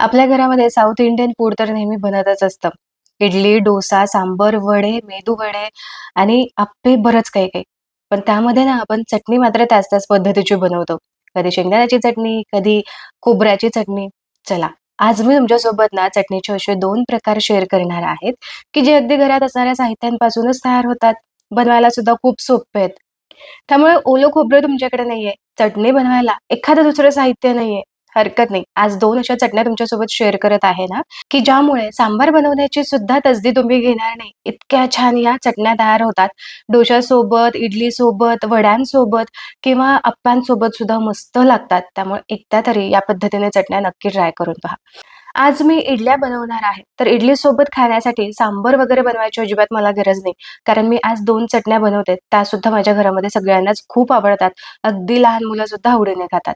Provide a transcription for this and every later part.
आपल्या घरामध्ये south Indian food तर नेहमी बनतच असतं. इडली, डोसा, सांबर, वडे, मेदू वडे आणि आप्पे बरंच काही काही. पण त्यामध्ये ना आपण चटणी मात्र त्याच-त्याच पद्धतीची बनवतो. कधी शेंगदाण्याची चटणी, कधी खोबऱ्याची चटणी. चला, आज मी तुमच्यासोबत ना चटणीचे असे दोन प्रकार शेअर करणार आहेत, की जे अगदी घरात असणाऱ्या साहित्यांपासूनच तयार होतात. बनवायला सुद्धा खूप सोपे आहेत. त्यामुळे ओलं खोबरं तुमच्याकडे नाहीये, चटणी बनवायला एखादं दुसरं साहित्य नाहीये, हरकत नाही. आज दोन अशा चटण्या तुमच्यासोबत शेअर करत आहे ना, की ज्यामुळे सांबार बनवण्याची सुद्धा तसदी तुम्ही घेणार नाही. इतक्या छान या चटण्या तयार होतात. डोश्यासोबत, इडलीसोबत, वड्यांसोबत किंवा अप्प्यांसोबत सुद्धा मस्त लागतात. त्यामुळे एकदा तरी या पद्धतीने चटण्या नक्की ट्राय करून पहा. आज मी इडल्या बनवणार आहे. तर इडली सोबत खाण्यासाठी सांबर वगैरे बनवायची अजिबात मला गरज नाही. कारण मी आज दोन चटण्या बनवते. त्यासुद्धा माझ्या घरामध्ये सगळ्यांनाच खूप आवडतात. अगदी लहान मुलं सुद्धा आवडीने खातात.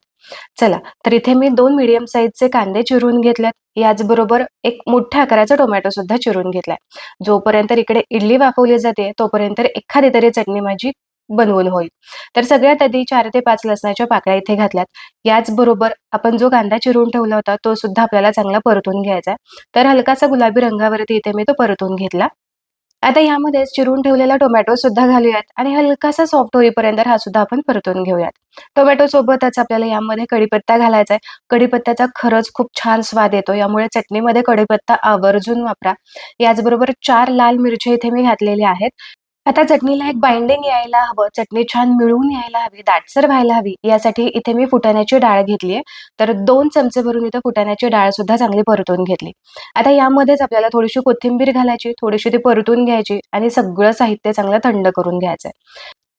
चला, तर इथे मी दोन मीडियम साईजचे कांदे चिरून घेतलेत. याचबरोबर एक मोठ्या आकाराचा टोमॅटो सुद्धा चिरून घेतलाय. जोपर्यंत इकडे इडली वाफवली जाते, तोपर्यंत एखादी तरी चटणी माझी बनवून होईल. तर सगळ्यात आधी चार ते पाच लसणाच्या पाकळ्या इथे घातल्यात. याचबरोबर आपण जो कांदा चिरून ठेवला होता, तो सुद्धा आपल्याला चांगला परतून घ्यायचा आहे. तर हलकासा गुलाबी रंगावरती इथे मी तो परतून घेतला. आता यामध्ये चिरून ठेवलेला टोमॅटो सुद्धा घालूयात आणि हलकासा सॉफ्ट होईपर्यंत हा सुद्धा आपण परतून घेऊयात. टोमॅटो सोबतच आपल्याला यामध्ये कढीपत्ता घालायचा आहे. कढीपत्त्याचा खरंच खूप छान स्वाद येतो. यामुळे चटणीमध्ये कढीपत्ता आवर्जून वापरा. याचबरोबर चार लाल मिरच्या इथे मी घातलेल्या आहेत. आता चटणीला एक बाइंडिंग यायला हवं, चटणी छान मिळून यायला हवी, दाटसर व्हायला हवी, यासाठी इथे मी फुटाण्याची डाळ घेतलीये. तर दोन चमचे भरून इथं फुटाण्याची डाळ सुद्धा चांगली परतून घेतली. आता यामध्येच आपल्याला थोडीशी कोथिंबीर घालायची, थोडीशी ती परतून घ्यायची आणि सगळं साहित्य चांगलं थंड करून घ्यायचंय.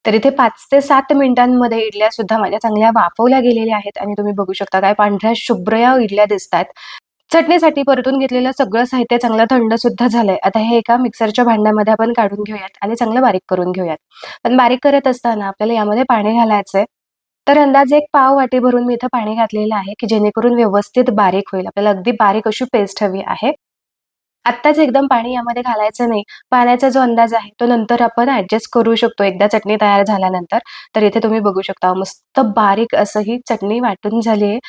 तर इथे पाच ते सात मिनिटांमध्ये इडल्या सुद्धा माझ्या चांगल्या वाफवल्या गेलेल्या आहेत आणि तुम्ही बघू शकता काय पांढऱ्या शुभ्र या इडल्या दिसतात चटणीसाठी परतून घेतलेलं सगळं साहित्य चांगलं थंड सुद्धा झालंय. आता हे एका मिक्सरच्या भांड्यामध्ये आपण काढून घेऊयात आणि चांगलं बारीक करून घेऊयात. पण बारीक करत असताना आपल्याला यामध्ये पाणी घालायचंय. तर अंदाजे एक पाव वाटी भरून मी इथं पाणी घातलेलं आहे, की जेणेकरून व्यवस्थित बारीक होईल. आपल्याला अगदी बारीक अशी पेस्ट हवी आहे. आत्ताच एकदम पाणी यामध्ये घालायचं नाही. पाण्याचा जो अंदाज आहे, तो नंतर आपण ऍडजस्ट करू शकतो एकदा चटणी तयार झाल्यानंतर. तर इथे तुम्ही बघू शकता मस्त बारीक असं ही चटणी वाटून झाली आहे.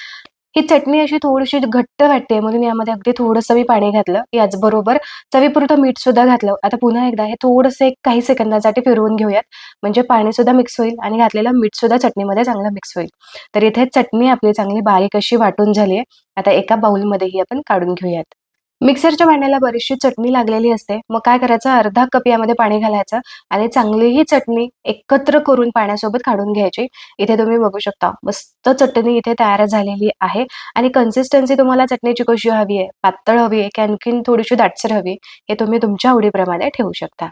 ही चटणी अशी थोडीशी घट्ट वाटते म्हणून यामध्ये अगदी थोडंसं मी पाणी घातलं. याचबरोबर चवीपुरतं मीठ सुद्धा घातलं. आता पुन्हा एकदा हे थोडंसं एक काही सेकंदासाठी फिरवून घेऊयात. म्हणजे पाणी सुद्धा मिक्स होईल आणि घातलेलं मीठ सुद्धा चटणीमध्ये चांगलं मिक्स होईल. तर इथे चटणी आपली चांगली बारीक अशी वाटून झाली आहे. आता एका बाउलमध्ये ही आपण काढून घेऊयात. मिक्सरच्या भांड्याला बरीचशी चटणी लागलेली असते. मग काय करायचं अर्धा कप यामध्ये पाणी घालायचं आणि चांगली ही चटणी एकत्र करून पाण्यासोबत काढून घ्यायची. इथे तुम्ही बघू शकता मस्त चटणी इथे तयार झालेली आहे आणि कन्सिस्टन्सी तुम्हाला चटणीची कशी हवी आहे, पातळ हवी आहे की आणखीन थोडीशी दाटसर हवी हे तुम्ही तुमच्या आवडीप्रमाणे ठेवू शकता.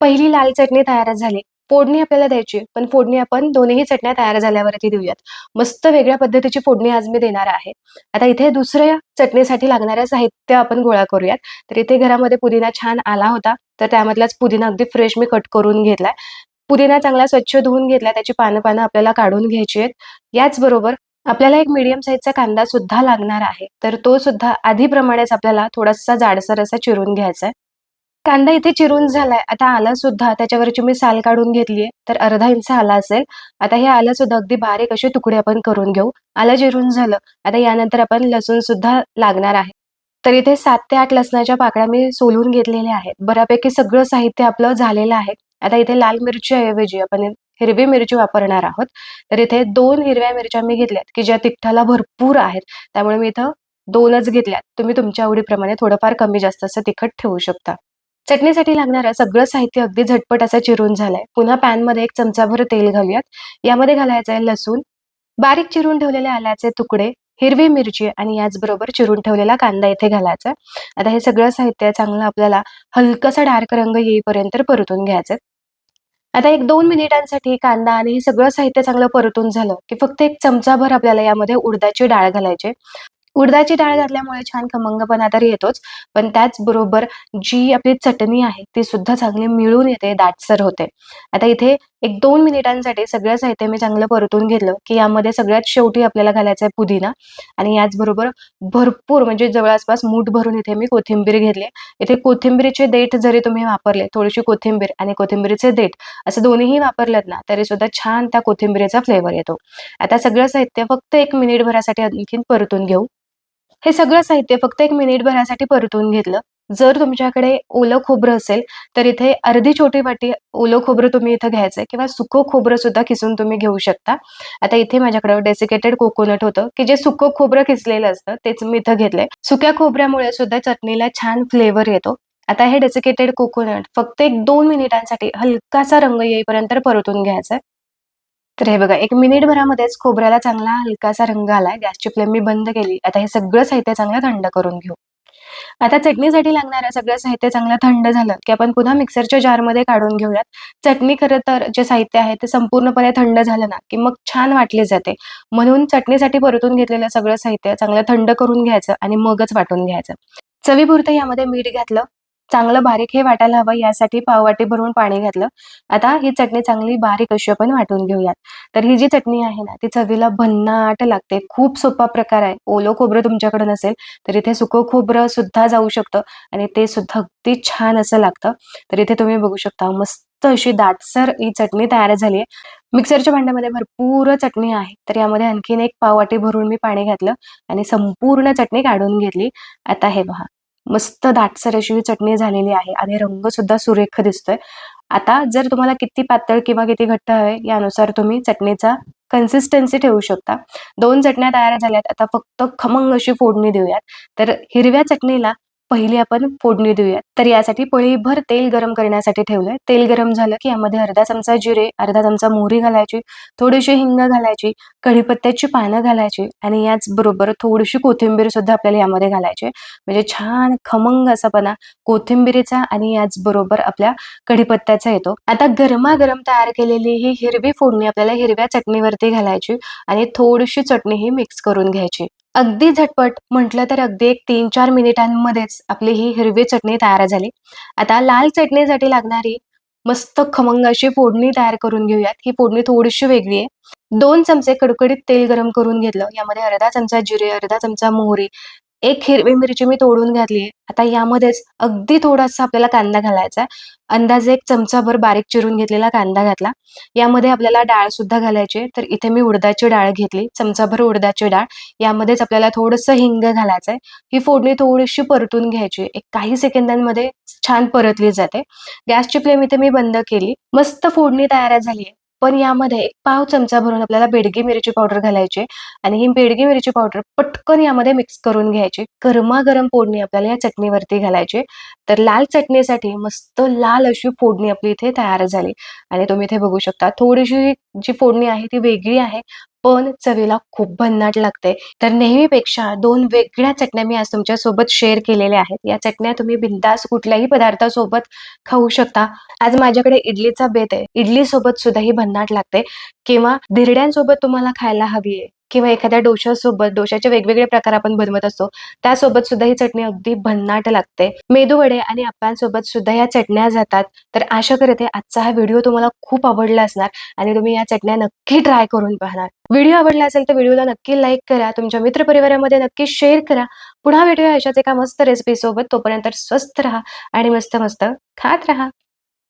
पहिली लाल चटणी तयार झाली. फोडणी आपल्याला द्यायची, पण फोडणी आपण दोन्ही चटण्या तयार झाल्यावरती देऊयात. मस्त वेगळ्या पद्धतीची फोडणी आज मी देणार आहे. आता इथे दुसऱ्या चटणीसाठी लागणारं साहित्य आपण गोळा करूयात. तर इथे घरामध्ये पुदिना छान आला होता, तर त्यामधलाच पुदिना अगदी फ्रेश मी कट करून घेतलाय. पुदिना चांगला स्वच्छ धुवून घेतलाय. त्याची पानं-पानं आपल्याला काढून घ्यायची आहेत. याचबरोबर आपल्याला एक मीडियम साईजचा कांदा सुद्धा लागणार आहे. तर तो सुद्धा आधीप्रमाणेच आपल्याला थोडासा जाडसर असा चिरून घ्यायचा आहे. कांदा इथे चिरून झालाय. आता आला सुद्धा त्याच्यावरची मी साल काढून घेतलीये. तर अर्धा इंच आला असेल. आता हे आलं सुद्धा अगदी बारीक असे तुकडे आपण करून घेऊ. आलं चिरून झालं. आता यानंतर आपण लसूण सुद्धा लागणार आहे. तर इथे सात ते आठ लसणाच्या पाकळ्या मी सोलून घेतलेल्या आहेत. बऱ्यापैकी सगळं साहित्य आपलं झालेलं आहे. आता इथे लाल मिरचीऐवजी आपण हिरवी मिरची वापरणार आहोत. तर इथे दोन हिरव्या मिरच्या मी घेतल्यात, की ज्या तिखटाला भरपूर आहेत. त्यामुळे मी इथं दोनच घेतल्यात. तुम्ही तुमच्या आवडीप्रमाणे थोडंफार कमी जास्त असं तिखट ठेवू शकता. चटणीसाठी लागणारं सगळं साहित्य अगदी झटपट असं चिरून झालंय. पुन्हा पॅनमध्ये एक चमचाभर तेल घालूयात. यामध्ये घालायचं आहे लसूण, बारीक चिरून ठेवलेले आल्याचे तुकडे, हिरवी मिरची आणि याचबरोबर चिरून ठेवलेला कांदा इथे घालायचा. आता हे सगळं साहित्य चांगलं आपल्याला हलकासा डार्क रंग येईपर्यंत परतून घ्यायचं. आता 1-2 मिनिटांसाठी कांदा आणि हे सगळं साहित्य चांगलं परतून झालं, की फक्त एक चमचाभर आपल्याला यामध्ये उडदाची डाळ घालायची. उडदाची डाळ घातल्यामुळे छान खमंगपणा तर येतोच, पण त्याचबरोबर जी आपली चटणी आहे, ती सुद्धा चांगली मिळून येते, दाटसर होते. आता इथे 1-2 मिनिटांसाठी सगळं साहित्य मी चांगलं परतून घेतलं, की यामध्ये सगळ्यात शेवटी आपल्याला घालायचा आहे पुदिना आणि याचबरोबर भरपूर म्हणजे जवळ आसपास मूठ भरून इथे मी कोथिंबीर घेतली. इथे कोथिंबीरीचे देठ जरी तुम्ही वापरले, थोडीशी कोथिंबीर आणि कोथिंबीरीचे देठ असं दोन्हीही वापरलत ना, तरी सुद्धा छान त्या कोथिंबीरीचा फ्लेवर येतो. आता सगळं साहित्य फक्त 1 मिनिटभरासाठी आणखीन परतून घेऊ. हे सगळं साहित्य फक्त एक मिनिटभरासाठी परतून घेतलं. जर तुमच्याकडे ओलं खोबरं असेल तर इथे अर्धी छोटी वाटी ओलं खोबरं तुम्ही इथं घ्यायचंय किंवा सुकं खोबरं सुद्धा किसून तुम्ही घेऊ शकता. आता इथे माझ्याकडे डेसिकेटेड कोकोनट होतं की जे सुकं खोबरं किसलेलं असतं तेच मी इथं घेतलंय. सुक्या खोबऱ्यामुळे सुद्धा चटणीला छान फ्लेवर येतो. आता हे डेसिकेटेड कोकोनट फक्त एक दोन मिनिटांसाठी हलकासा रंग येईपर्यंत परतून घ्यायचा आहे तर हे बघा एक मिनिट भरामध्येच खोबऱ्याला चांगला हलकासा रंग आलाय. गॅसची फ्लेम मी बंद केली. आता हे सगळं साहित्य चांगलं थंड करून घेऊ. आता चटणीसाठी लागणारं सगळं साहित्य चांगलं थंड झालं की आपण पुन्हा मिक्सरच्या जारमध्ये काढून घेऊयात. चटणी खरं तर जे साहित्य आहे ते संपूर्णपणे थंड झालं ना की मग छान वाटली जाते. म्हणून चटणीसाठी परतून घेतलेलं सगळं साहित्य चांगलं थंड करून घ्यायचं आणि मगच वाटून घ्यायचं. चवीपुरतं यामध्ये मीठ घातलं. चांगलं बारीक हे वाटायला हवं यासाठी पाववाटी भरून पाणी घातलं. आता ही चटणी चांगली बारीक अशी आपण वाटून घेऊयात. तर ही जी चटणी आहे ना ती चवीला भन्नाट लागते. खूप सोपा प्रकार आहे. ओलं खोबरं तुमच्याकडे नसेल तर इथे सुकं खोबरं सुद्धा जाऊ शकतं आणि ते सुद्धा अगदी छान असं लागतं. तर इथे तुम्ही बघू शकता मस्त अशी दाटसर ही चटणी तयार झाली आहे. मिक्सरच्या भांड्यामध्ये भरपूर चटणी आहे. तर यामध्ये आणखीन एक पाववाटी भरून मी पाणी घातलं आणि संपूर्ण चटणी काढून घेतली. आता हे पहा मस्त दाटसर अशी चटणी झालेली आहे. आणि रंग सुद्धा सुरेख दिसतोय. आता जर तुम्हाला किती पातळ किंवा किती घट्ट हवे यानुसार तुम्ही चटणीचा कन्सिस्टन्सी ठेवू शकता. दोन चटण्या तयार झाल्यात. आता फक्त खमंग अशी फोडणी देऊयात. तर हिरव्या चटणीला पहिली आपण फोडणी देऊयात तर यासाठी पळीभर तेल गरम करण्यासाठी ठेवलंय. तेल गरम झालं की यामध्ये अर्धा चमचा जिरे अर्धा चमचा मोहरी घालायची थोडीशी हिंग घालायची कढीपत्त्याची पानं घालायची आणि याच बरोबर थोडीशी कोथिंबीर सुद्धा आपल्याला यामध्ये घालायची. म्हणजे छान खमंग असापणा कोथिंबीरीचा आणि याच बरोबर आपल्या कढीपत्त्याचा येतो. आता गरमागरम तयार केलेली ही हिरवी फोडणी आपल्याला हिरव्या चटणीवरती घालायची आणि थोडीशी चटणी ही मिक्स करून घ्यायची. अगदी झटपट म्हटलं तर अगदी एक तीन चार मिनिटांमध्येच आपली ही हिरवी चटणी तयार झाली. आता लाल चटणीसाठी लागणारी मस्त खमंग अशी फोडणी तयार करून घेऊयात. ही फोडणी थोडीशी वेगळी आहे. दोन चमचे कडकडीत तेल गरम करून घेतलं. यामध्ये अर्धा चमचा जिरे अर्धा चमचा मोहरी एक हिरवी मिरची मी तोडून घातली आता यामध्येच अगदी थोडासा आपल्याला कांदा घालायचा आहे. अंदाजे एक चमचाभर बारीक चिरून घेतलेला कांदा घातला. यामध्ये आपल्याला डाळ सुद्धा घालायची तर इथे मी उडदाची डाळ घेतली. चमचाभर उडदाची डाळ. यामध्येच आपल्याला थोडंसं हिंग घालायचंय ही फोडणी थोडीशी परतून घ्यायची एक काही सेकंदांमध्ये छान परतली जाते. गॅसची फ्लेम इथे मी बंद केली. मस्त फोडणी तयार झाली आहे. पण यामध्ये एक पाव चमचा भरून आपल्याला बेडगी मिरची पावडर घालायची आणि ही बेडगी मिरची पावडर पटकन यामध्ये मिक्स करून घ्यायची गरमागरम फोडणी आपल्याला या चटणीवरती घालायची तर लाल चटणीसाठी मस्त लाल अशी फोडणी आपली इथे तयार झाली. आणि तुम्ही इथे बघू शकता थोडीशी जी फोडणी आहे ती वेगळी आहे. पण चवीला खूप भन्नाट लागते. तर नेहमीपेक्षा दोन वेगळ्या चटण्या मी आज तुमच्यासोबत शेअर केलेल्या आहेत. या चटण्या तुम्ही बिंदास कुठल्याही पदार्थासोबत खाऊ शकता. आज माझ्याकडे इडलीचा बेत आहे. इडली सोबत सुद्धा ही भन्नाट लागते. किंवा धिरड्यांसोबत तुम्हाला खायला हवी आहे किंवा एखाद्या डोशासोबत डोशाचे वेगवेगळे प्रकार आपण बनवत असतो त्यासोबत सुद्धा ही चटणी अगदी भन्नाट लागते. मेदू वडे आणि अप्पांसोबत सुद्धा या चटण्या जातात. तर आशा करते आजचा हा व्हिडिओ तुम्हाला खूप आवडला असणार आणि तुम्ही या चटण्या नक्की ट्राय करून पाहणार. व्हिडिओ आवडला असेल तर व्हिडिओला नक्की लाईक करा तुमच्या मित्रपरिवारामध्ये नक्की शेअर करा. पुन्हा भेटूया अशाच एका मस्त रेसिपी सोबत. तोपर्यंत स्वस्त राहा आणि मस्त मस्त खात राहा.